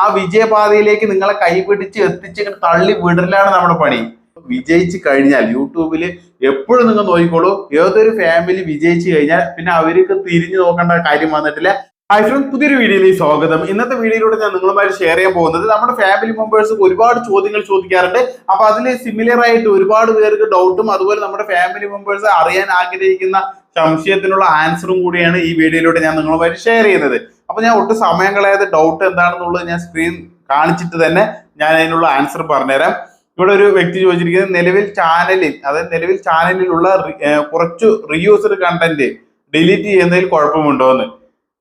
ആ വിജയപാതയിലേക്ക് നിങ്ങളെ കൈപിടിച്ച് എത്തിച്ച് തള്ളി വിടലാണ് നമ്മുടെ പണി. വിജയിച്ച് കഴിഞ്ഞാൽ യൂട്യൂബിൽ എപ്പോഴും നിങ്ങൾ നോക്കിക്കോളൂ. ഏതൊരു ഫാമിലി വിജയിച്ചു കഴിഞ്ഞാൽ പിന്നെ അവർക്ക് തിരിഞ്ഞു നോക്കേണ്ട കാര്യം വന്നിട്ടില്ല. ഹായ് ഫ്രണ്ട് പുതിയൊരു വീഡിയോയിലേക്ക് സ്വാഗതം. ഇന്നത്തെ വീഡിയോയിലൂടെ ഞാൻ നിങ്ങളുമായി ഷെയർ ചെയ്യാൻ പോകുന്നത് നമ്മുടെ ഫാമിലി മെമ്പേഴ്സ് ഒരുപാട് ചോദ്യങ്ങൾ ചോദിക്കാറുണ്ട്. അപ്പൊ അതിൽ സിമിലർ ആയിട്ട് ഒരുപാട് പേർക്ക് ഡൗട്ടും അതുപോലെ നമ്മുടെ ഫാമിലി മെമ്പേഴ്സ് അറിയാൻ ആഗ്രഹിക്കുന്ന സംശയത്തിനുള്ള ആൻസറും കൂടിയാണ് ഈ വീഡിയോയിലൂടെ ഞാൻ നിങ്ങളുമായി ഷെയർ ചെയ്യുന്നത്. അപ്പൊ ഞാൻ ഒട്ടും സമയം കളയാതെ ഡൗട്ട് എന്താണെന്നുള്ളത് ഞാൻ സ്ക്രീൻ കാണിച്ചിട്ട് തന്നെ ഞാൻ അതിനുള്ള ആൻസർ പറഞ്ഞുതരാം. ഇവിടെ ഒരു വ്യക്തി ചോദിച്ചിരിക്കുന്നത് നിലവിൽ ചാനലിൽ അതായത് നിലവിൽ ചാനലിലുള്ള കുറച്ച് റീയൂസ്ഡ് കണ്ടന്റ് ഡിലീറ്റ് ചെയ്യുന്നതിൽ കുഴപ്പമുണ്ടോ എന്ന്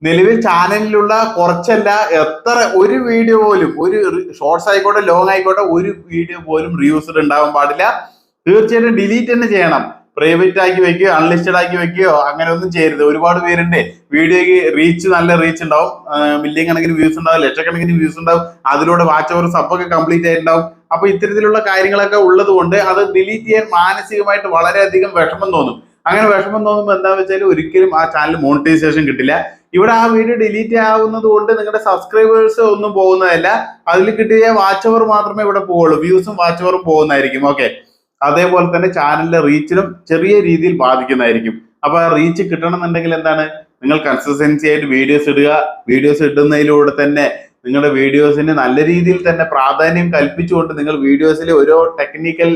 നിലവിൽ ചാനലിലുള്ള കുറച്ചല്ല എത്ര ഒരു വീഡിയോ പോലും ഒരു ഷോർട്സ് ആയിക്കോട്ടെ ലോങ് ആയിക്കോട്ടെ ഒരു വീഡിയോ പോലും റീയൂസ്ഡ് ഉണ്ടാവാൻ പാടില്ല. തീർച്ചയായിട്ടും ഡിലീറ്റ് തന്നെ ചെയ്യണം. പ്രൈവറ്റ് ആക്കി വെക്കുകയോ അൺലിസ്റ്റഡ് ആക്കി വെക്കുകയോ അങ്ങനെ ഒന്നും ചെയ്യരുത്. ഒരുപാട് പേരുണ്ട്. വീഡിയോയ്ക്ക് റീച്ച് നല്ല റീച്ച് ഉണ്ടാവും. മില്യൺ കണക്കിന് വ്യൂസ് ഉണ്ടാവും ലക്ഷക്കണക്കിന് വ്യൂസ് ഉണ്ടാവും. അതിലൂടെ വാച്ച് ഓവർ സബ്ബൊക്കെ കംപ്ലീറ്റ് ആയിട്ടുണ്ടാവും. അപ്പൊ ഇത്തരത്തിലുള്ള കാര്യങ്ങളൊക്കെ ഉള്ളത് കൊണ്ട് അത് ഡിലീറ്റ് ചെയ്യാൻ മാനസികമായിട്ട് വളരെയധികം വിഷമം തോന്നും. അങ്ങനെ വിഷമം തോന്നുമ്പോൾ എന്താ വെച്ചാൽ ഒരിക്കലും ആ ചാനൽ മോണിറ്റൈസേഷൻ കിട്ടില്ല. ഇവിടെ ആ വീഡിയോ ഡിലീറ്റ് ആവുന്നത് കൊണ്ട് നിങ്ങളുടെ സബ്സ്ക്രൈബേഴ്സ് ഒന്നും പോകുന്നതല്ല. അതിൽ കിട്ടിയ വാച്ച് ഓവർ മാത്രമേ ഇവിടെ പോവുള്ളൂ. വ്യൂസും വാച്ച് ഓവറും പോകുന്നതായിരിക്കും. ഓക്കെ അതേപോലെ തന്നെ ചാനലിന്റെ റീച്ചിലും ചെറിയ രീതിയിൽ ബാധിക്കുന്നതായിരിക്കും. അപ്പൊ ആ റീച്ച് കിട്ടണമെന്നുണ്ടെങ്കിൽ എന്താണ്? നിങ്ങൾ കൺസിസ്റ്റൻസി ആയിട്ട് വീഡിയോസ് ഇടുക. വീഡിയോസ് ഇടുന്നതിലൂടെ തന്നെ നിങ്ങളുടെ വീഡിയോസിന് നല്ല രീതിയിൽ തന്നെ പ്രാധാന്യം കൽപ്പിച്ചുകൊണ്ട് നിങ്ങൾ വീഡിയോസിൽ ഓരോ ടെക്നിക്കൽ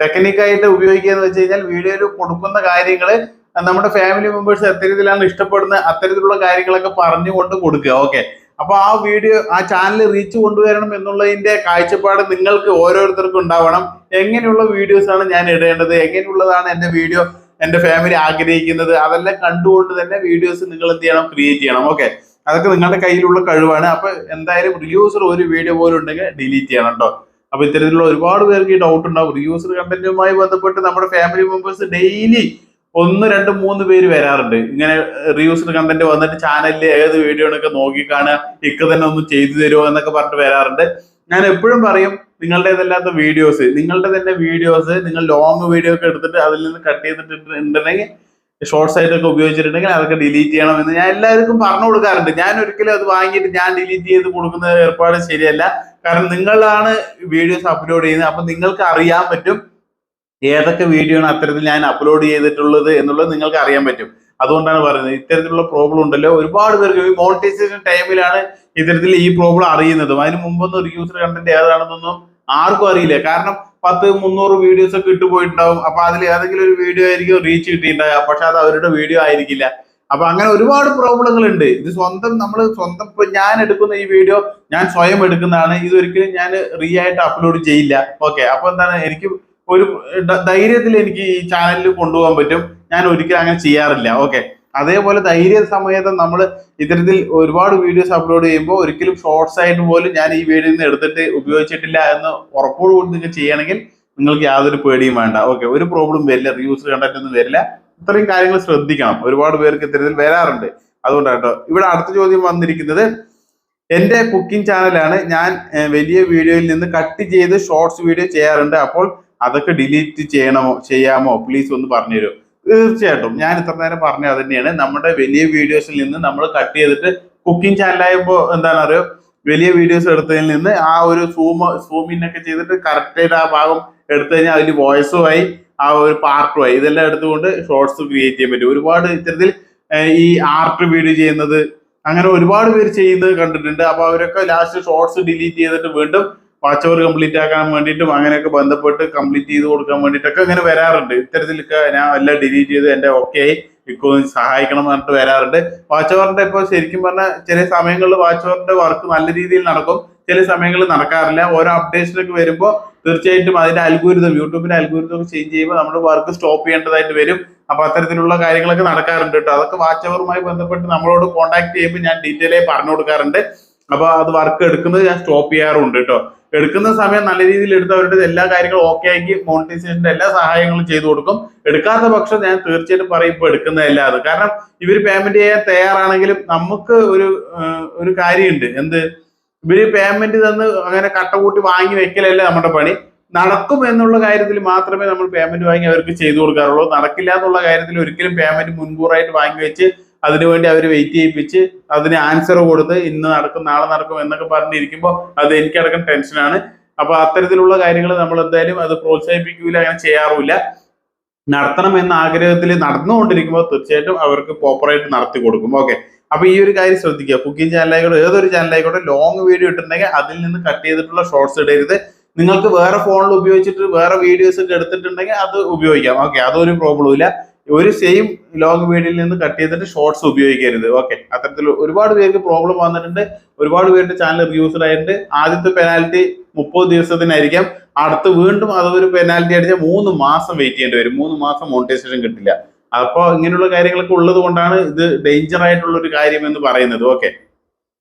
ടെക്നിക്കായിട്ട് ഉപയോഗിക്കുക എന്ന് വെച്ച് കഴിഞ്ഞാൽ വീഡിയോയിൽ കൊടുക്കുന്ന കാര്യങ്ങൾ നമ്മുടെ ഫാമിലി മെമ്പേഴ്സ് എത്തരത്തിലാണ് ഇഷ്ടപ്പെടുന്നത് അത്തരത്തിലുള്ള കാര്യങ്ങളൊക്കെ പറഞ്ഞുകൊണ്ട് കൊടുക്കുക. ഓക്കെ അപ്പൊ ആ വീഡിയോ ആ ചാനൽ റീച്ച് കൊണ്ടുവരണം എന്നുള്ളതിന്റെ കാഴ്ചപ്പാട് നിങ്ങൾക്ക് ഓരോരുത്തർക്കും ഉണ്ടാവണം. എങ്ങനെയുള്ള വീഡിയോസ് ആണ് ഞാൻ ഇടേണ്ടത്? എങ്ങനെയുള്ളതാണ് എന്റെ വീഡിയോ എന്റെ ഫാമിലി ആഗ്രഹിക്കുന്നത്? അതെല്ലാം കണ്ടുകൊണ്ട് തന്നെ വീഡിയോസ് നിങ്ങൾ എന്ത് ചെയ്യണം? ക്രിയേറ്റ് ചെയ്യണം. ഓക്കെ അതൊക്കെ നിങ്ങളുടെ കയ്യിലുള്ള കഴിവാണ്. അപ്പൊ എന്തായാലും റിയൂസർ ഒരു വീഡിയോ പോലും ഉണ്ടെങ്കിൽ ഡിലീറ്റ് ചെയ്യണം കേട്ടോ. അപ്പൊ ഇത്തരത്തിലുള്ള ഒരുപാട് പേർക്ക് ഈ ഡൗട്ട് ഉണ്ടാവും. റിയൂസർ കണ്ടന്റുമായി ബന്ധപ്പെട്ട് നമ്മുടെ ഫാമിലി മെമ്പേഴ്സ് ഡെയിലി ഒന്ന് രണ്ട് മൂന്ന് പേര് വരാറുണ്ട്. ഇങ്ങനെ റിവ്യൂസിന് കണ്ടന്റ് വന്നിട്ട് ചാനലിൽ ഏത് വീഡിയോ ഒക്കെ നോക്കി കാണുക ഇക്ക തന്നെ ഒന്ന് ചെയ്തു തരുമോ എന്നൊക്കെ പറഞ്ഞിട്ട് വരാറുണ്ട്. ഞാൻ എപ്പോഴും പറയും നിങ്ങളുടേതല്ലാത്ത വീഡിയോസ് നിങ്ങളുടെ തന്നെ വീഡിയോസ് നിങ്ങൾ ലോങ് വീഡിയോ ഒക്കെ എടുത്തിട്ട് അതിൽ നിന്ന് കട്ട് ചെയ്തിട്ടുണ്ടെങ്കിൽ ഷോർട്സ് ആയിട്ടൊക്കെ ഉപയോഗിച്ചിട്ടുണ്ടെങ്കിൽ അതൊക്കെ ഡിലീറ്റ് ചെയ്യണം എന്ന് ഞാൻ എല്ലാവർക്കും പറഞ്ഞു കൊടുക്കാറുണ്ട്. ഞാൻ ഒരിക്കലും അത് വാങ്ങിയിട്ട് ഞാൻ ഡിലീറ്റ് ചെയ്ത് കൊടുക്കുന്ന ഏർപ്പാട് ശരിയല്ല. കാരണം നിങ്ങളാണ് വീഡിയോസ് അപ്ലോഡ് ചെയ്യുന്നത്. അപ്പൊ നിങ്ങൾക്ക് അറിയാൻ പറ്റും ഏതൊക്കെ വീഡിയോ ആണ് അത്തരത്തിൽ ഞാൻ അപ്ലോഡ് ചെയ്തിട്ടുള്ളത് എന്നുള്ളത് നിങ്ങൾക്ക് അറിയാൻ പറ്റും. അതുകൊണ്ടാണ് പറയുന്നത്. ഇത്തരത്തിലുള്ള പ്രോബ്ലം ഉണ്ടല്ലോ. ഒരുപാട് പേർക്ക് ഈ മോണിറ്റൈസേഷൻ ടൈമിലാണ് ഇത്തരത്തിൽ ഈ പ്രോബ്ലം അറിയുന്നതും. അതിന് മുമ്പൊന്നും ഒരു യൂസർ കണ്ടന്റ് ഏതാണെന്നൊന്നും ആർക്കും അറിയില്ല. കാരണം പത്ത് മുന്നൂറ് വീഡിയോസ് ഒക്കെ ഇട്ട് പോയിട്ടുണ്ടാവും. അപ്പൊ അതിൽ ഏതെങ്കിലും ഒരു വീഡിയോ ആയിരിക്കും റീച്ച് കിട്ടിയിട്ടുണ്ടാവുക. പക്ഷെ അത് അവരുടെ വീഡിയോ ആയിരിക്കില്ല. അപ്പൊ അങ്ങനെ ഒരുപാട് പ്രോബ്ലങ്ങൾ ഉണ്ട്. ഇത് സ്വന്തം നമ്മൾ സ്വന്തം ഇപ്പൊ ഞാൻ എടുക്കുന്ന ഈ വീഡിയോ ഞാൻ സ്വയം എടുക്കുന്നതാണ്. ഇതൊരിക്കലും ഞാൻ റീ ആയിട്ട് അപ്ലോഡ് ചെയ്യില്ല. ഓക്കെ അപ്പൊ എന്താണ്? എനിക്ക് ഒരു ധൈര്യത്തിൽ എനിക്ക് ഈ ചാനലിൽ കൊണ്ടുപോകാൻ പറ്റും. ഞാൻ ഒരിക്കലും അങ്ങനെ ചെയ്യാറില്ല. ഓക്കെ അതേപോലെ ധൈര്യ സമയത്ത് നമ്മൾ ഇത്തരത്തിൽ ഒരുപാട് വീഡിയോസ് അപ്ലോഡ് ചെയ്യുമ്പോൾ ഒരിക്കലും ഷോർട്സ് ആയിട്ട് പോലും ഞാൻ ഈ വീഡിയോ നിന്ന് എടുത്തിട്ട് ഉപയോഗിച്ചിട്ടില്ല എന്ന് ഉറപ്പോടുകൂടി നിങ്ങൾ ചെയ്യണമെങ്കിൽ നിങ്ങൾക്ക് യാതൊരു പേടിയും വേണ്ട. ഓക്കെ ഒരു പ്രോബ്ലം വരില്ല. റിവ്യൂസ് കണ്ടന്റ് ഒന്നും വരില്ല. ഇത്രയും കാര്യങ്ങൾ ശ്രദ്ധിക്കണം. ഒരുപാട് പേർക്ക് ഇത്തരത്തിൽ വരാറുണ്ട്. അതുകൊണ്ടാണ് കേട്ടോ ഇവിടെ അടുത്ത ചോദ്യം വന്നിരിക്കുന്നത് എന്റെ കുക്കിംഗ് ചാനലാണ് ഞാൻ വലിയ വീഡിയോയിൽ നിന്ന് കട്ട് ചെയ്ത് ഷോർട്സ് വീഡിയോ ചെയ്യാറുണ്ട്. അപ്പോൾ അതൊക്കെ ഡിലീറ്റ് ചെയ്യണമോ ചെയ്യാമോ? പ്ലീസ് ഒന്ന് പറഞ്ഞു തരുമോ തീർച്ചയായിട്ടും. ഞാൻ ഇത്ര നേരം പറഞ്ഞ അത് തന്നെയാണ് നമ്മുടെ വലിയ വീഡിയോസിൽ നിന്ന് നമ്മൾ കട്ട് ചെയ്തിട്ട് കുക്കിംഗ് ചാനലായപ്പോൾ എന്താണ് അറിയോ? വലിയ വീഡിയോസ് എടുത്തതിൽ നിന്ന് ആ ഒരു സൂം സൂമിനൊക്കെ ചെയ്തിട്ട് കറക്റ്റായിട്ട് ആ ഭാഗം എടുത്തു കഴിഞ്ഞാൽ അതിൽ വോയിസുമായി ആ ഒരു പാർട്ടുമായി ഇതെല്ലാം എടുത്തുകൊണ്ട് ഷോർട്സ് ക്രിയേറ്റ് ചെയ്യാൻ പറ്റും. ഒരുപാട് ഇത്തരത്തിൽ ഈ ആർട്ട് വീഡിയോ ചെയ്യുന്നത് അങ്ങനെ ഒരുപാട് പേര് ചെയ്യുന്നത് കണ്ടിട്ടുണ്ട്. അപ്പോൾ അവരൊക്കെ ലാസ്റ്റ് ഷോർട്സ് ഡിലീറ്റ് ചെയ്തിട്ട് വീണ്ടും വാച്ച് ഓവർ കംപ്ലീറ്റ് ആക്കാൻ വേണ്ടിയിട്ടും അങ്ങനെയൊക്കെ ബന്ധപ്പെട്ട് കംപ്ലീറ്റ് ചെയ്ത് കൊടുക്കാൻ വേണ്ടിയിട്ടൊക്കെ അങ്ങനെ വരാറുണ്ട്. ഇത്തരത്തിലൊക്കെ ഞാൻ എല്ലാം ഡിലീറ്റ് ചെയ്ത് എന്റെ ഓക്കെ ആയി ഇക്കോ സഹായിക്കണം പറഞ്ഞിട്ട് വരാറുണ്ട്. വാച്ച് ഓവറിന്റെ ഇപ്പോൾ ശരിക്കും പറഞ്ഞാൽ ചില സമയങ്ങളിൽ വാച്ച് ഓവറിന്റെ വർക്ക് നല്ല രീതിയിൽ നടക്കും. ചില സമയങ്ങളിൽ നടക്കാറില്ല. ഓരോ അപ്ഡേഷനൊക്കെ വരുമ്പോൾ തീർച്ചയായിട്ടും അതിന്റെ അൽഗോരിതം യൂട്യൂബിന്റെ അൽഗോരിതം ഒക്കെ ചേഞ്ച് ചെയ്യുമ്പോൾ നമ്മുടെ വർക്ക് സ്റ്റോപ്പ് ചെയ്യേണ്ടതായിട്ട് വരും. അപ്പോൾ അത്തരത്തിലുള്ള കാര്യങ്ങളൊക്കെ നടക്കാറുണ്ട് കേട്ടോ. അതൊക്കെ വാച്ച് ഓവറുമായി ബന്ധപ്പെട്ട് നമ്മളോട് കോൺടാക്ട് ചെയ്യുമ്പോൾ ഞാൻ ഡീറ്റെയിൽ ആയി പറഞ്ഞു കൊടുക്കാറുണ്ട്. അപ്പോൾ അത് വർക്ക് എടുക്കുന്നത് ഞാൻ സ്റ്റോപ്പ് ചെയ്യാറുണ്ട് കേട്ടോ. എടുക്കുന്ന സമയം നല്ല രീതിയിൽ എടുത്ത് അവരുടെ എല്ലാ കാര്യങ്ങളും ഓക്കെ ആക്കി മോണിറ്റൈസേഷന്റെ എല്ലാ സഹായങ്ങളും ചെയ്തു കൊടുക്കും. എടുക്കാത്ത പക്ഷം ഞാൻ തീർച്ചയായിട്ടും പറയും ഇപ്പൊ എടുക്കുന്നതല്ല അത്. കാരണം ഇവർ പേയ്മെന്റ് ചെയ്യാൻ തയ്യാറാണെങ്കിലും നമുക്ക് ഒരു ഒരു കാര്യമുണ്ട്. എന്ത്? ഇവർ പേയ്മെന്റ് തന്ന് അങ്ങനെ കട്ട കൂട്ടി വാങ്ങി വെക്കലല്ലേ നമ്മുടെ പണി. നടക്കും എന്നുള്ള കാര്യത്തിൽ മാത്രമേ നമ്മൾ പേയ്മെന്റ് വാങ്ങി അവർക്ക് ചെയ്തു കൊടുക്കാറുള്ളൂ. നടക്കില്ല എന്നുള്ള കാര്യത്തിൽ ഒരിക്കലും പേയ്മെന്റ് മുൻകൂറായിട്ട് വാങ്ങി വെച്ച് അതിനുവേണ്ടി അവർ വെയിറ്റ് ചെയ്യിപ്പിച്ച് അതിന് ആൻസർ കൊടുത്ത് ഇന്ന് നടക്കും നാളെ നടക്കും എന്നൊക്കെ പറഞ്ഞിരിക്കുമ്പോൾ അത് എനിക്കടക്കം ടെൻഷനാണ് അപ്പൊ അത്തരത്തിലുള്ള കാര്യങ്ങൾ നമ്മൾ എന്തായാലും അത് പ്രോത്സാഹിപ്പിക്കൂല അങ്ങനെ ചെയ്യാറുമില്ല. നടത്തണം എന്ന ആഗ്രഹത്തിൽ നടന്നുകൊണ്ടിരിക്കുമ്പോൾ തീർച്ചയായിട്ടും അവർക്ക് പ്രോപ്പറായിട്ട് നടത്തി കൊടുക്കും. ഓക്കെ അപ്പൊ ഈ ഒരു കാര്യം ശ്രദ്ധിക്കുക. കുക്കിംഗ് ചാനലായിക്കോട്ടെ ഏതൊരു ചാനലായിക്കോട്ടെ ലോങ് വീഡിയോ ഇട്ടിട്ടുണ്ടെങ്കിൽ അതിൽ നിന്ന് കട്ട് ചെയ്തിട്ടുള്ള ഷോർട്സ് ഇടരുത്. നിങ്ങൾക്ക് വേറെ ഫോണിൽ ഉപയോഗിച്ചിട്ട് വേറെ വീഡിയോസ് ഒക്കെ എടുത്തിട്ടുണ്ടെങ്കിൽ അത് ഉപയോഗിക്കാം. ഓക്കെ അതൊരു പ്രോബ്ലം ഇല്ല. ഒരു സെയിം ലോങ് വീഡിയോയിൽ നിന്ന് കട്ട് ചെയ്തിട്ട് ഷോർട്സ് ഉപയോഗിക്കരുത്. ഓക്കെ അത്തരത്തിൽ ഒരുപാട് പേർക്ക് പ്രോബ്ലം വന്നിട്ടുണ്ട്. ഒരുപാട് പേരുടെ ചാനൽ റിയൂസ്ഡ് ആയിട്ടുണ്ട് ആദ്യത്തെ പെനാൽറ്റി മുപ്പത് ദിവസത്തിനായിരിക്കാം. അടുത്ത് വീണ്ടും അതൊരു പെനാൽറ്റി അടിച്ചാൽ മൂന്ന് മാസം വെയിറ്റ് ചെയ്യേണ്ടി വരും. മൂന്ന് മാസം മോണിറ്റൈസേഷൻ കിട്ടില്ല. അപ്പോൾ ഇങ്ങനെയുള്ള കാര്യങ്ങളൊക്കെ ഉള്ളത് കൊണ്ടാണ് ഇത് ഡേഞ്ചർ ആയിട്ടുള്ള ഒരു കാര്യം എന്ന് പറയുന്നത്. ഓക്കെ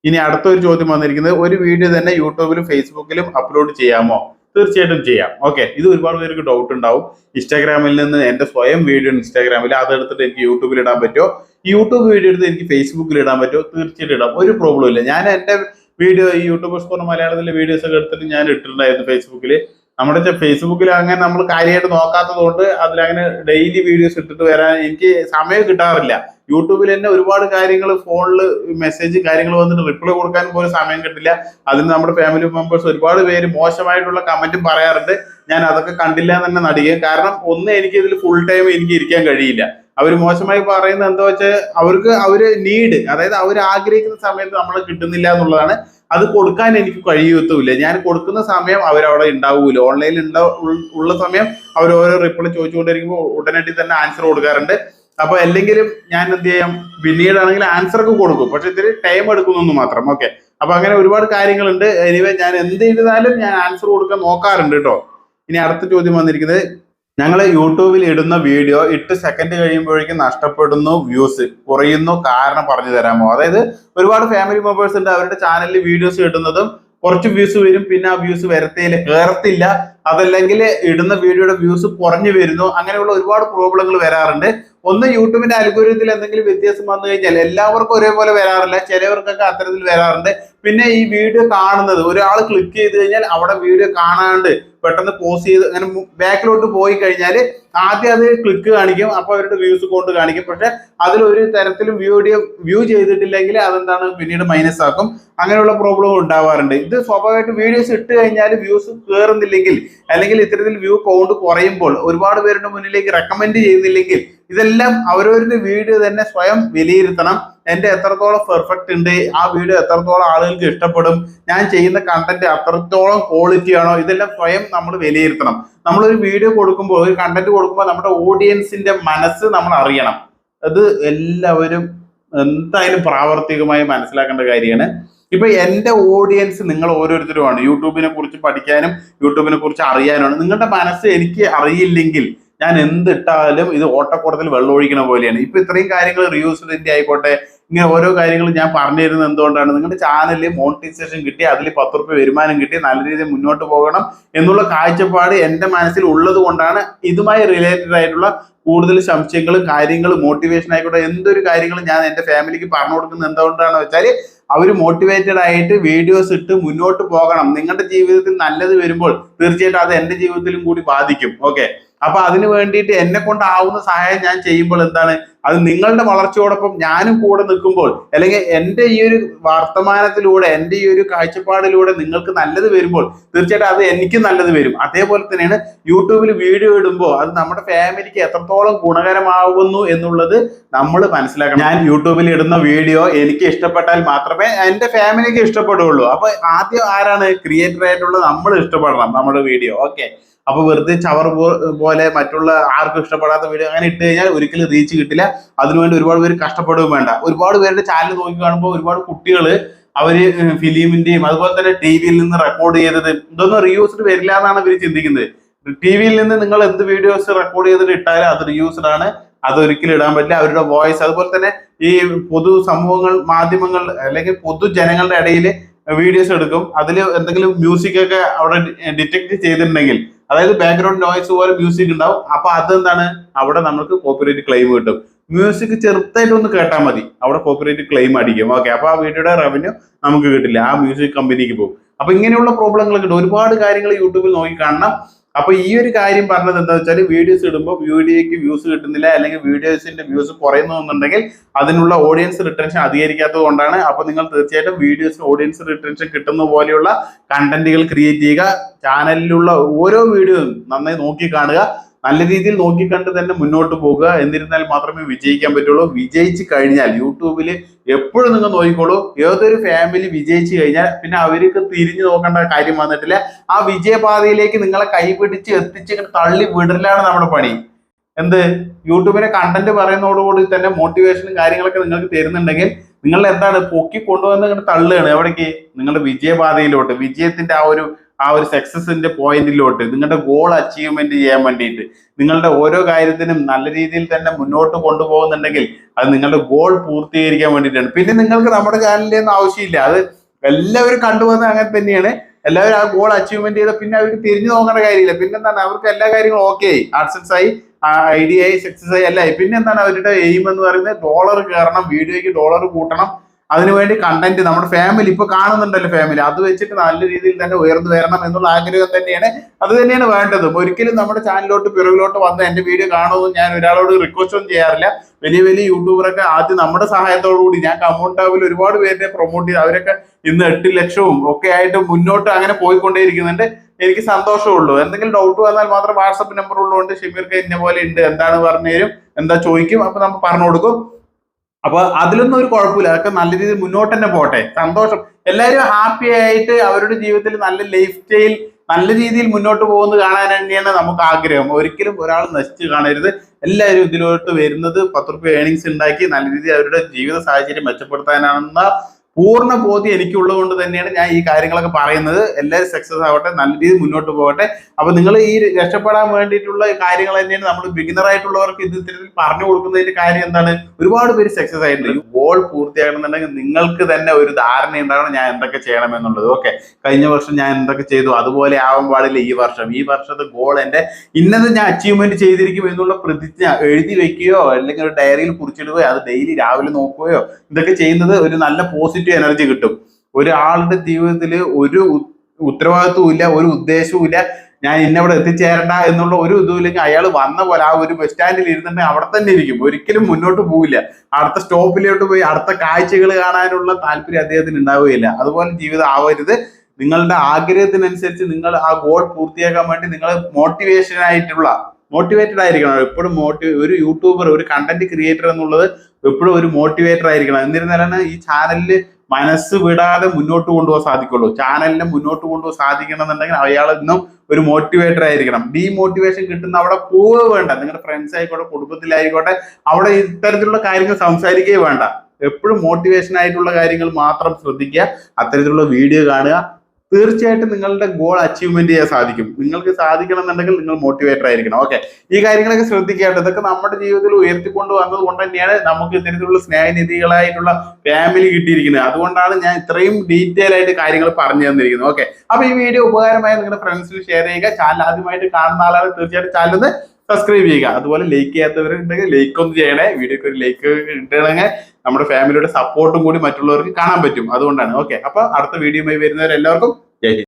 ഇനി അടുത്തൊരു ചോദ്യം വന്നിരിക്കുന്നത്. ഒരു വീഡിയോ തന്നെ യൂട്യൂബിലും ഫേസ്ബുക്കിലും അപ്ലോഡ് ചെയ്യാമോ? തീർച്ചയായിട്ടും ചെയ്യാം. ഓക്കെ ഇത് ഒരുപാട് പേർക്ക് ഡൗട്ട് ഉണ്ടാവും. ഇൻസ്റ്റാഗ്രാമിൽ നിന്ന് എന്റെ സ്വയം വീഡിയോ ഇൻസ്റ്റാഗ്രാമിൽ അതെടുത്തിട്ട് എനിക്ക് യൂട്യൂബിൽ ഇടാൻ പറ്റുമോ? യൂട്യൂബ് വീഡിയോ എടുത്ത് എനിക്ക് ഫേസ്ബുക്കിൽ ഇടാൻ പറ്റുമോ? തീർച്ചയായിട്ടും ഇടാം. ഒരു പ്രോബ്ലം ഇല്ല. ഞാൻ എന്റെ വീഡിയോ ഈ യൂട്യൂബ് സ്കോർ മലയാളത്തിലെ വീഡിയോസ് ഒക്കെ എടുത്തിട്ട് ഞാൻ ഇട്ടിട്ടുണ്ടായിരുന്നു ഫേസ്ബുക്കിൽ നമ്മുടെ ഫേസ്ബുക്കിൽ അങ്ങനെ നമ്മൾ കാര്യമായിട്ട് നോക്കാത്തത് കൊണ്ട് അതിലങ്ങനെ ഡെയിലി വീഡിയോസ് ഇട്ടിട്ട് വരാൻ എനിക്ക് സമയം കിട്ടാറില്ല. യൂട്യൂബിൽ തന്നെ ഒരുപാട് കാര്യങ്ങൾ ഫോണിൽ മെസ്സേജ് കാര്യങ്ങൾ വന്നിട്ട് റിപ്ലൈ കൊടുക്കാൻ പോലും സമയം കിട്ടില്ല. അതിന് നമ്മുടെ ഫാമിലി മെമ്പേഴ്സ് ഒരുപാട് പേര് മോശമായിട്ടുള്ള കമന്റും പറയാറുണ്ട്. ഞാൻ അതൊക്കെ കണ്ടില്ല എന്ന് തന്നെ നടിക്കുക കാരണം ഒന്ന് എനിക്ക് ഇതിൽ ഫുൾ ടൈം എനിക്ക് ഇരിക്കാൻ കഴിയില്ല. അവർ മോശമായി പറയുന്നത് എന്താ വെച്ചാൽ അവർക്ക് അവർ നീഡ് അതായത് അവർ ആഗ്രഹിക്കുന്ന സമയത്ത് നമ്മൾ കിട്ടുന്നില്ല എന്നുള്ളതാണ് അത് കൊടുക്കാൻ എനിക്ക് കഴിയത്തുമില്ല. ഞാൻ കൊടുക്കുന്ന സമയം അവരവിടെ ഉണ്ടാവൂല. ഓൺലൈനിൽ ഉണ്ടാ ഉള്ള സമയം അവർ ഓരോ റിപ്ലൈ ചോദിച്ചുകൊണ്ടിരിക്കുമ്പോൾ ഉടനടി തന്നെ ആൻസർ കൊടുക്കാറുണ്ട്. അപ്പൊ അല്ലെങ്കിലും ഞാൻ എന്ത് ചെയ്യാം? പിന്നീടാണെങ്കിൽ ആൻസർ ഒക്കെ കൊടുക്കും. പക്ഷെ ഇതിൽ ടൈം എടുക്കുന്നു മാത്രം. ഓക്കെ അപ്പൊ അങ്ങനെ ഒരുപാട് കാര്യങ്ങളുണ്ട്. എനിവേ ഞാൻ എന്ത് ചെയ്താലും ഞാൻ ആൻസർ കൊടുക്കാൻ നോക്കാറുണ്ട് കേട്ടോ ഇനി അടുത്ത ചോദ്യം വന്നിരിക്കുന്നത് ഞങ്ങൾ യൂട്യൂബിൽ ഇടുന്ന വീഡിയോ എട്ട് സെക്കൻഡ് കഴിയുമ്പോഴേക്കും നഷ്ടപ്പെടുന്നു വ്യൂസ് കുറയുന്നു കാരണം പറഞ്ഞു തരാമോ അതായത് ഒരുപാട് ഫാമിലി മെമ്പേഴ്സ് ഉണ്ട് അവരുടെ ചാനലിൽ വീഡിയോസ് ഇടുന്നതും കുറച്ച് വ്യൂസ് വരും പിന്നെ ആ വ്യൂസ് വരത്തില്ല കയറത്തില്ല അതല്ലെങ്കിൽ ഇടുന്ന വീഡിയോയുടെ വ്യൂസ് കുറഞ്ഞു വരുന്നു. അങ്ങനെയുള്ള ഒരുപാട് പ്രോബ്ലങ്ങൾ വരാറുണ്ട്. ഒന്ന് യൂട്യൂബിന്റെ അൽഗോരിയത്തിൽ എന്തെങ്കിലും വ്യത്യാസം വന്നു കഴിഞ്ഞാൽ എല്ലാവർക്കും ഒരേപോലെ വരാറില്ല. ചിലവർക്കൊക്കെ അത്തരത്തിൽ വരാറുണ്ട്. പിന്നെ ഈ വീഡിയോ കാണുന്നത് ഒരാൾ ക്ലിക്ക് ചെയ്ത് കഴിഞ്ഞാൽ അവിടെ വീഡിയോ കാണാണ്ട് പെട്ടെന്ന് പോസ് ചെയ്ത് അങ്ങനെ ബാക്കിലോട്ട് പോയി കഴിഞ്ഞാൽ ആദ്യം അത് ക്ലിക്ക് കാണിക്കും. അപ്പോൾ അവരുടെ വ്യൂസ് കൊണ്ട് കാണിക്കും. പക്ഷെ അതിൽ ഒരു തരത്തിലും വീഡിയോ വ്യൂ ചെയ്തിട്ടില്ലെങ്കിൽ അതെന്താണ് പിന്നീട് മൈനസ് ആക്കും. അങ്ങനെയുള്ള പ്രോബ്ലം ഉണ്ടാവാറുണ്ട്. ഇത് സ്വാഭാവികമായിട്ട് വീഡിയോസ് ഇട്ട് കഴിഞ്ഞാൽ വ്യൂസ് കയറുന്നില്ലെങ്കിൽ അല്ലെങ്കിൽ ഇത്തരത്തിൽ വ്യൂ കൗണ്ട് കുറയുമ്പോൾ ഒരുപാട് പേരുടെ മുന്നിലേക്ക് റെക്കമെൻഡ് ചെയ്യുന്നില്ലെങ്കിൽ ഇതെല്ലാം അവരവരുടെ വീഡിയോ തന്നെ സ്വയം വിലയിരുത്തണം. എന്റെ എത്രത്തോളം പെർഫെക്റ്റ് ഉണ്ട് ആ വീഡിയോ എത്രത്തോളം ആളുകൾക്ക് ഇഷ്ടപ്പെടും ഞാൻ ചെയ്യുന്ന കണ്ടന്റ് അത്രത്തോളം ക്വാളിറ്റി ആണോ ഇതെല്ലാം സ്വയം നമ്മൾ വിലയിരുത്തണം. നമ്മളൊരു വീഡിയോ കൊടുക്കുമ്പോൾ ഒരു കണ്ടന്റ് കൊടുക്കുമ്പോൾ നമ്മുടെ ഓഡിയൻസിന്റെ മനസ്സ് നമ്മൾ അറിയണം. അത് എല്ലാവരും എന്തായാലും പ്രാവർത്തികമായി മനസ്സിലാക്കേണ്ട കാര്യമാണ്. ഇപ്പൊ എന്റെ ഓഡിയൻസ് നിങ്ങൾ ഓരോരുത്തരുമാണ്. യൂട്യൂബിനെ കുറിച്ച് പഠിക്കാനും യൂട്യൂബിനെ കുറിച്ച് അറിയാനുമാണ്. നിങ്ങളുടെ മനസ്സ് എനിക്ക് അറിയില്ലെങ്കിൽ ഞാൻ എന്തിട്ടാലും ഇത് ഓട്ടക്കൂടത്തിൽ വെള്ളം ഒഴിക്കണ പോലെയാണ്. ഇപ്പൊ ഇത്രയും കാര്യങ്ങൾ റിയൂസിഡന്റ് ആയിക്കോട്ടെ ഇങ്ങനെ ഓരോ കാര്യങ്ങളും ഞാൻ പറഞ്ഞു തരുന്നത് എന്തുകൊണ്ടാണ് നിങ്ങളുടെ ചാനലിൽ മോണിറ്റൈസേഷൻ കിട്ടി അതിൽ പത്ത് റുപ്യ വരുമാനം കിട്ടി നല്ല രീതിയിൽ മുന്നോട്ട് പോകണം എന്നുള്ള കാഴ്ചപ്പാട് എന്റെ മനസ്സിൽ ഉള്ളത് കൊണ്ടാണ് ഇതുമായി റിലേറ്റഡ് ആയിട്ടുള്ള കൂടുതൽ സംശയങ്ങളും കാര്യങ്ങളും മോട്ടിവേഷൻ ആയിക്കോട്ടെ എന്തൊരു കാര്യങ്ങളും ഞാൻ എന്റെ ഫാമിലിക്ക് പറഞ്ഞു കൊടുക്കുന്നത് എന്തുകൊണ്ടാണ് വെച്ചാൽ അവർ മോട്ടിവേറ്റഡ് ആയിട്ട് വീഡിയോസ് ഇട്ട് മുന്നോട്ട് പോകണം. നിങ്ങളുടെ ജീവിതത്തിൽ നല്ലത് വരുമ്പോൾ തീർച്ചയായിട്ടും അത് എന്റെ ജീവിതത്തിലും കൂടി ബാധിക്കും. ഓക്കെ അപ്പൊ അതിന് വേണ്ടിയിട്ട് എന്നെ കൊണ്ടാവുന്ന സഹായം ഞാൻ ചെയ്യുമ്പോൾ എന്താണ്? അത് നിങ്ങളുടെ വളർച്ചയോടൊപ്പം ഞാനും കൂടെ നിൽക്കുമ്പോൾ അല്ലെങ്കിൽ എന്റെ ഈ ഒരു വർത്തമാനത്തിലൂടെ എന്റെ ഈ ഒരു കാഴ്ചപ്പാടിലൂടെ നിങ്ങൾക്ക് നല്ലത് വരുമ്പോൾ തീർച്ചയായിട്ടും അത് എനിക്കും നല്ലത് വരും. അതേപോലെ തന്നെയാണ് യൂട്യൂബിൽ വീഡിയോ ഇടുമ്പോൾ അത് നമ്മുടെ ഫാമിലിക്ക് എത്രത്തോളം ഗുണകരമാവുന്നു എന്നുള്ളത് നമ്മൾ മനസ്സിലാക്കണം. ഞാൻ യൂട്യൂബിൽ ഇടുന്ന വീഡിയോ എനിക്ക് ഇഷ്ടപ്പെട്ടാൽ മാത്രമേ എന്റെ ഫാമിലിക്ക് ഇഷ്ടപ്പെടുകയുള്ളൂ. അപ്പൊ ആദ്യം ആരാണ്? ക്രിയേറ്റർ ആയിട്ടുള്ള നമ്മൾ ഇഷ്ടപ്പെടണം നമ്മുടെ വീഡിയോ. ഓക്കെ. അപ്പൊ വെറുതെ ചവർ പോലെ മറ്റുള്ള ആർക്കും ഇഷ്ടപ്പെടാത്ത വീഡിയോ അങ്ങനെ ഇട്ട് കഴിഞ്ഞാൽ ഒരിക്കലും റീച്ച് കിട്ടില്ല. അതിനുവേണ്ടി ഒരുപാട് പേര് കഷ്ടപ്പെടുകയും വേണ്ട. ഒരുപാട് പേരുടെ ചാനൽ നോക്കി കാണുമ്പോൾ ഒരുപാട് കുട്ടികൾ അവർ ഫിലിമിന്റെയും അതുപോലെ തന്നെ ടി വിയിൽ നിന്ന് റെക്കോർഡ് ചെയ്തത് ഇതൊന്നും റീയൂസ്ഡ് വരില്ല എന്നാണ് ഇവർ ചിന്തിക്കുന്നത്. ടി വിയിൽ നിന്ന് നിങ്ങൾ എന്ത് വീഡിയോസ് റെക്കോർഡ് ചെയ്തിട്ട് ഇട്ടാലും അത് റീയൂസ്ഡ് ആണ് അത് ഒരിക്കലും ഇടാൻ പറ്റില്ല. അവരുടെ വോയിസ് അതുപോലെ തന്നെ ഈ പൊതു സമൂഹങ്ങൾ മാധ്യമങ്ങൾ അല്ലെങ്കിൽ പൊതുജനങ്ങളുടെ ഇടയിൽ വീഡിയോസ് എടുക്കും. അതിൽ എന്തെങ്കിലും മ്യൂസിക് ഒക്കെ അവിടെ ഡിറ്റക്ട് ചെയ്തിട്ടുണ്ടെങ്കിൽ അതായത് ബാക്ക്ഗ്രൗണ്ട് നോയ്സ് പോലെ മ്യൂസിക് ഉണ്ടാവും. അപ്പൊ അതെന്താണ്? അവിടെ നമുക്ക് കോപ്പിറൈറ്റ് ക്ലെയിം കിട്ടും. മ്യൂസിക് ചെറുതായിട്ട് ഒന്ന് കേട്ടാൽ മതി. അവിടെ കോപ്പിറൈറ്റ് ക്ലെയിം അടിക്കും. ഓക്കെ അപ്പൊ ആ വീഡിയോയുടെ റവന്യൂ നമുക്ക് കിട്ടില്ല. ആ മ്യൂസിക് കമ്പനിക്ക് പോകും. അപ്പൊ ഇങ്ങനെയുള്ള പ്രോബ്ലങ്ങളൊക്കെ ഉണ്ട്. ഒരുപാട് കാര്യങ്ങൾ യൂട്യൂബിൽ നോക്കി കാണണം. അപ്പൊ ഈ ഒരു കാര്യം പറഞ്ഞത് എന്താ വെച്ചാൽ വീഡിയോസ് ഇടുമ്പോൾ വീഡിയോയ്ക്ക് വ്യൂസ് കിട്ടുന്നില്ല അല്ലെങ്കിൽ വീഡിയോസിന്റെ വ്യൂസ് കുറയുന്നു എന്നുണ്ടെങ്കിൽ അതിനുള്ള ഓഡിയൻസ് റിട്ടൻഷൻ അധികരിക്കാത്തത് കൊണ്ടാണ്. അപ്പൊ നിങ്ങൾ തീർച്ചയായിട്ടും വീഡിയോസിന് ഓഡിയൻസ് റിട്ടൻഷൻ കിട്ടുന്ന പോലെയുള്ള കണ്ടന്റുകൾ ക്രിയേറ്റ് ചെയ്യുക. ചാനലിലുള്ള ഓരോ വീഡിയോയും നന്നായി നോക്കി കാണുക. നല്ല രീതിയിൽ നോക്കിക്കണ്ട് തന്നെ മുന്നോട്ട് പോകുക എന്നിരുന്നാൽ മാത്രമേ വിജയിക്കാൻ പറ്റുള്ളൂ. വിജയിച്ച് കഴിഞ്ഞാൽ യൂട്യൂബിൽ എപ്പോഴും നിങ്ങൾ നോക്കിക്കോളൂ. ഏതൊരു ഫാമിലി വിജയിച്ചു കഴിഞ്ഞാൽ പിന്നെ അവർക്ക് തിരിഞ്ഞു നോക്കേണ്ട കാര്യം വന്നിട്ടില്ല. ആ വിജയപാതയിലേക്ക് നിങ്ങളെ കൈപിടിച്ച് എത്തിച്ച് തള്ളി വിടലാണ് നമ്മുടെ പണി. എന്ത്? യൂട്യൂബിലെ കണ്ടന്റ് പറയുന്നതോടുകൂടി തന്നെ മോട്ടിവേഷനും കാര്യങ്ങളൊക്കെ നിങ്ങൾക്ക് തരുന്നുണ്ടെങ്കിൽ നിങ്ങൾ എന്താണ് പൊക്കി കൊണ്ടുവന്ന് ഇങ്ങനെ തള്ളുകയാണ്. എവിടേക്ക്? നിങ്ങളുടെ വിജയപാതയിലോട്ട്. വിജയത്തിന്റെ ആ ഒരു ആ ഒരു സക്സസിന്റെ പോയിന്റിലോട്ട് നിങ്ങളുടെ ഗോൾ അച്ചീവ്മെന്റ് ചെയ്യാൻ വേണ്ടിയിട്ട് നിങ്ങളുടെ ഓരോ കാര്യത്തിനും നല്ല രീതിയിൽ തന്നെ മുന്നോട്ട് കൊണ്ടുപോകുന്നുണ്ടെങ്കിൽ അത് നിങ്ങളുടെ ഗോൾ പൂർത്തീകരിക്കാൻ വേണ്ടിയിട്ടാണ്. പിന്നെ നിങ്ങൾക്ക് നമ്മുടെ ചാനലിന്റെ ഒന്നും ആവശ്യമില്ല. അത് എല്ലാവരും കണ്ടുപോകുന്നത് അങ്ങനെ തന്നെയാണ്. എല്ലാവരും ആ ഗോൾ അച്ചീവ്മെന്റ് ചെയ്ത പിന്നെ അവർക്ക് തിരിഞ്ഞു നോക്കേണ്ട കാര്യമില്ല. പിന്നെ എന്താണ്? അവർക്ക് എല്ലാ കാര്യങ്ങളും ഓക്കെ ആയി. ആക്സസ് ആയി. ഐഡിയ ആയി സക്സസ് ആയി അല്ലായി പിന്നെ എന്താണ്? അവരുടെ എയിം എന്ന് പറയുന്നത് ഡോളർ കയറണം വീഡിയോയ്ക്ക് ഡോളർ കൂട്ടണം. അതിനുവേണ്ടി കണ്ടന്റ് നമ്മുടെ ഫാമിലി ഇപ്പൊ കാണുന്നുണ്ടല്ലോ ഫാമിലി അത് വെച്ചിട്ട് നല്ല രീതിയിൽ തന്നെ ഉയർന്നു വരണം എന്നുള്ള ആഗ്രഹം തന്നെയാണ്. അത് തന്നെയാണ് വേണ്ടത്. ഒരിക്കലും നമ്മുടെ ചാനലിലോട്ട് പിറകിലോട്ട് വന്ന് എന്റെ വീഡിയോ കാണുമെന്ന് ഞാൻ ഒരാളോട് റിക്വസ്റ്റ് ഒന്നും ചെയ്യാറില്ല. വലിയ വലിയ യൂട്യൂബറൊക്കെ ആദ്യം നമ്മുടെ സഹായത്തോടു കൂടി ഞാൻ കമൗണ്ട് ഒരുപാട് പേരെ പ്രൊമോട്ട് ചെയ്ത് അവരൊക്കെ ഇന്ന് എട്ട് ലക്ഷവും ഒക്കെ ആയിട്ട് മുന്നോട്ട് അങ്ങനെ പോയിക്കൊണ്ടേയിരിക്കുന്നുണ്ട്. എനിക്ക് സന്തോഷമുള്ളൂ എന്തെങ്കിലും ഡൗട്ട് വന്നാൽ മാത്രം വാട്സപ്പ് നമ്പർ ഉള്ളതുകൊണ്ട് ഷമീർക്ക് ഇന്ന പോലെ ഉണ്ട്. എന്താണ് പറഞ്ഞു തരും? എന്താ ചോദിക്കും? അപ്പൊ നമ്മൾ പറഞ്ഞു കൊടുക്കും. അപ്പൊ അതിലൊന്നും ഒരു കുഴപ്പമില്ല. അതൊക്കെ നല്ല രീതിയിൽ മുന്നോട്ട് തന്നെ പോട്ടെ സന്തോഷം. എല്ലാവരും ഹാപ്പി ആയിട്ട് അവരുടെ ജീവിതത്തിൽ നല്ല ലൈഫ് സ്റ്റൈൽ നല്ല രീതിയിൽ മുന്നോട്ട് പോകുന്നത് കാണാൻ തന്നെയാണ് നമുക്ക് ആഗ്രഹം. ഒരിക്കലും ഒരാൾ നശിച്ച് കാണരുത്. എല്ലാവരും ഇതിലോട്ട് വരുന്നത് പത്ത് റുപ്യ ഏണിങ്സ് ഉണ്ടാക്കി നല്ല രീതിയിൽ അവരുടെ ജീവിത സാഹചര്യം മെച്ചപ്പെടുത്താനാണെന്ന പൂർണ ബോധ്യം എനിക്കുള്ളത് കൊണ്ട് തന്നെയാണ് ഞാൻ ഈ കാര്യങ്ങളൊക്കെ പറയുന്നത്. എല്ലാവരും സക്സസ് ആവട്ടെ നല്ല രീതിയിൽ മുന്നോട്ട് പോകട്ടെ. അപ്പൊ നിങ്ങൾ ഈ രക്ഷപ്പെടാൻ വേണ്ടിയിട്ടുള്ള കാര്യങ്ങൾ തന്നെയാണ് നമ്മൾ ബിഗിനർ ആയിട്ടുള്ളവർക്ക് ഇത് ഇത്തരത്തിൽ പറഞ്ഞു കൊടുക്കുന്നതിന്റെ കാര്യം എന്താണ്? ഒരുപാട് പേര് സക്സസ് ആയിട്ടുണ്ട്. ഗോൾ പൂർത്തിയാക്കണമെന്നുണ്ടെങ്കിൽ നിങ്ങൾക്ക് തന്നെ ഒരു ധാരണ ഉണ്ടാവണം ഞാൻ എന്തൊക്കെ ചെയ്യണം എന്നുള്ളത് ഓക്കെ കഴിഞ്ഞ വർഷം ഞാൻ എന്തൊക്കെ ചെയ്തു? അതുപോലെ ആവാൻ പാടില്ല ഈ വർഷം. ഈ വർഷത്തെ ഗോൾ എന്റെ ഇന്നത് ഞാൻ അച്ചീവ്മെന്റ് ചെയ്തിരിക്കും എന്നുള്ള പ്രതിജ്ഞ എഴുതി വെക്കുകയോ അല്ലെങ്കിൽ ഒരു ഡയറിയിൽ കുറിച്ചിടുകയോ അത് ഡെയിലി രാവിലെ നോക്കുകയോ ഇതൊക്കെ ചെയ്യുന്നത് ഒരു നല്ല പോസിറ്റീവ് എനർജി കിട്ടും. ഒരാളുടെ ജീവിതത്തിൽ ഒരു ഉത്തരവാദിത്വമില്ല ഇല്ല ഒരു ഉദ്ദേശവും ഇല്ല. ഞാൻ ഇന്നവിടെ എത്തിച്ചേരണ്ട എന്നുള്ള ഒരു ഇതും ഇല്ലെങ്കിൽ അയാൾ വന്ന പോലെ ആ ഒരു ബസ് സ്റ്റാൻഡിൽ ഇരുന്നിട്ട് അവിടെ തന്നെ ഇരിക്കും. ഒരിക്കലും മുന്നോട്ട് പോവില്ല. അടുത്ത സ്റ്റോപ്പിലോട്ട് പോയി അടുത്ത കാഴ്ചകൾ കാണാനുള്ള താല്പര്യം അദ്ദേഹത്തിന് ഉണ്ടാവുകയില്ല. അതുപോലെ ജീവിതം ആവരുത്. നിങ്ങളുടെ ആഗ്രഹത്തിനനുസരിച്ച് നിങ്ങൾ ആ ഗോൾ പൂർത്തിയാക്കാൻ വേണ്ടി നിങ്ങൾ മോട്ടിവേഷൻ ആയിട്ടുള്ള മോട്ടിവേറ്റഡ് ആയിരിക്കണം. എപ്പോഴും മോട്ടിവേ ഒരു യൂട്യൂബർ ഒരു കണ്ടന്റ് ക്രിയേറ്റർ എന്നുള്ളത് എപ്പോഴും ഒരു മോട്ടിവേറ്റർ ആയിരിക്കണം. എന്നിരുന്നാലാണ് ഈ ചാനലിൽ മനസ്സ് വിടാതെ മുന്നോട്ട് കൊണ്ടുപോകാൻ സാധിക്കുള്ളൂ. ചാനലിനെ മുന്നോട്ട് കൊണ്ടുപോകാൻ സാധിക്കണം എന്നുണ്ടെങ്കിൽ അയാൾ ഇന്നും ഒരു മോട്ടിവേറ്റർ ആയിരിക്കണം. ഡീമോട്ടിവേഷൻ കിട്ടുന്ന അവിടെ പോവുക വേണ്ട. നിങ്ങളുടെ ഫ്രണ്ട്സ് ആയിക്കോട്ടെ കുടുംബത്തിലായിക്കോട്ടെ അവിടെ ഇത്തരത്തിലുള്ള കാര്യങ്ങൾ സംസാരിക്കുകയും വേണ്ട. എപ്പോഴും മോട്ടിവേഷൻ ആയിട്ടുള്ള കാര്യങ്ങൾ മാത്രം ശ്രദ്ധിക്കുക. അത്തരത്തിലുള്ള വീഡിയോ കാണുക. തീർച്ചയായിട്ടും നിങ്ങളുടെ ഗോൾ അച്ചീവ്മെന്റ് ചെയ്യാൻ സാധിക്കും. നിങ്ങൾക്ക് സാധിക്കണം എന്നുണ്ടെങ്കിൽ നിങ്ങൾ മോട്ടിവേറ്റർ ആയിരിക്കണം. ഓക്കെ ഈ കാര്യങ്ങളൊക്കെ ശ്രദ്ധിക്കേണ്ടത്. ഇതൊക്കെ നമ്മുടെ ജീവിതത്തിൽ ഉയർത്തിക്കൊണ്ട് വന്നത് കൊണ്ട് തന്നെയാണ് നമുക്ക് ഇത്തരത്തിലുള്ള സ്നേഹനിധികളായിട്ടുള്ള ഫാമിലി കിട്ടിയിരിക്കുന്നത്. അതുകൊണ്ടാണ് ഞാൻ ഇത്രയും ഡീറ്റെയിൽ ആയിട്ട് കാര്യങ്ങൾ പറഞ്ഞു തന്നിരിക്കുന്നത്. ഓക്കെ അപ്പൊ ഈ വീഡിയോ ഉപകാരമായി നിങ്ങളുടെ ഫ്രണ്ട്സിന് ഷെയർ ചെയ്യുക. ചാനൽ ആദ്യമായിട്ട് കാണുന്ന ആളാണ്. തീർച്ചയായിട്ടും ചാനൽ ഒന്ന് സബ്സ്ക്രൈബ് ചെയ്യുക. അതുപോലെ ലൈക്ക് ചെയ്യാത്തവരുണ്ടെങ്കിൽ ലൈക്ക് ഒന്ന് ചെയ്യണേ. വീഡിയോക്ക് ഒരു ലൈക്ക് ഇട്ടുകയാണെങ്കിൽ നമ്മുടെ ഫാമിലിയുടെ സപ്പോർട്ടും കൂടി മറ്റുള്ളവർക്ക് കാണാൻ പറ്റും. അതുകൊണ്ടാണ്. ഓക്കെ അപ്പൊ അടുത്ത വീഡിയോയുമായി വരുന്നവരെല്ലാവർക്കും ജയ്